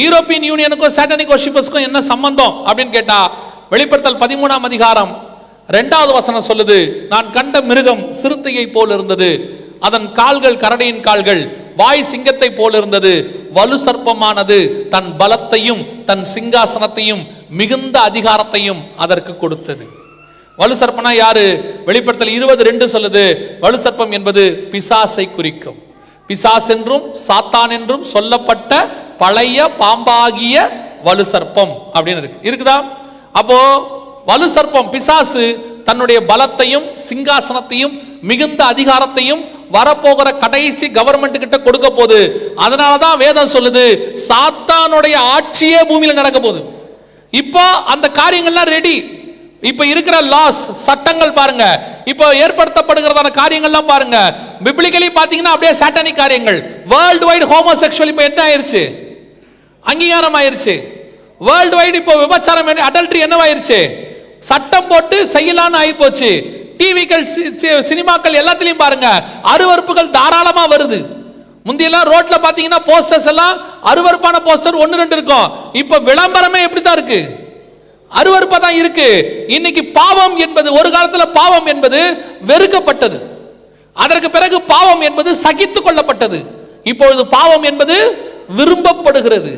European யூனியனுக்கும் satanic வர்ஷிப்பர்ஸ்க்கும் என்ன சம்பந்தம் அப்படின்னு கேட்டா வெளிப்படுத்தல் பதிமூணாம் அதிகாரம் ரெண்டாவது வசனம் சொல்லுது நான் கண்ட மிருகம் சிறுத்தையை போல் இருந்தது. அதன் கால்கள் கரடியின் கால்கள் வாய் சிங்கத்தை போல் இருந்தது. வலு சர்ப்பமானது தன் பலத்தையும் தன் சிங்காசனத்தையும் மிகுந்த அதிகாரத்தையும் அதற்கு கொடுத்தது. வலு சர்ப்பனா யாரு? வெளிப்படுத்தல் இருபது ரெண்டு சொல்லுது வலு சர்ப்பம் என்பது பிசாசை குறிக்கும். பிசாஸ் என்றும் சாத்தான் என்றும் சொல்லப்பட்ட பழைய பாம்பாகிய வலு சர்ப்பம் அப்படின்னு இருக்கு. இருக்குதா? அப்போ வலு சர்ப்பம் பிசாசு தன்னுடைய பலத்தையும் சிங்காசனத்தையும் மிகுந்த அதிகாரத்தையும் வரப்போகிற கடைசி கவர்மெண்ட் கிட்ட கொடுக்க போகுது. அதனால தான் வேதம் சொல்லுது சாத்தானுடைய ஆட்சியே பூமியில் நடக்க போகுது. இப்போ அந்த காரியங்கள்லாம் ரெடி இப்ப இருக்கிற லாஸ் சட்டங்கள் பாருங்க. இப்போ ஏற்படுத்தப்படுகிறதான காரியங்கள்லாம் பாருங்க. பிப்ளிக்கலி பாத்தீங்கன்னா அப்படியே சாட்டானிக் காரியங்கள். வேர்ல்டு வைட் ஹோமோசெக்சுவல் இப்போ என்ன ஆயிருச்சு? அங்கீகாரம் ஆயிருச்சு வேர்ல்டு வைடு இப்போ விபச்சாரம் அடல்ட்ரி என்னவாயிருச்சு? சட்டம் போட்டு செய்யலான்னு ஆகி போச்சு டிவிகள் சினிமாக்கள் எல்லாத்துலேயும் பாருங்க அருவறுப்புகள் தாராளமா வருது. முந்தியெல்லாம் ரோட்ல பாத்தீங்கன்னா போஸ்டர்ஸ் எல்லாம் அருவருப்பான போஸ்டர் ஒன்னு ரெண்டு இருக்கும். இப்ப விளம்பரமே எப்படி தான் இருக்கு? அருவருப்பா தான் இருக்கு. இன்னைக்கு பாவம் என்பது ஒரு காலத்துல பாவம் என்பது வெறுக்கப்பட்டது. அதற்கு பிறகு பாவம் என்பது சகித்து கொள்ளப்பட்டது. இப்பொழுது பாவம் என்பது விரும்பப்படுகிறது.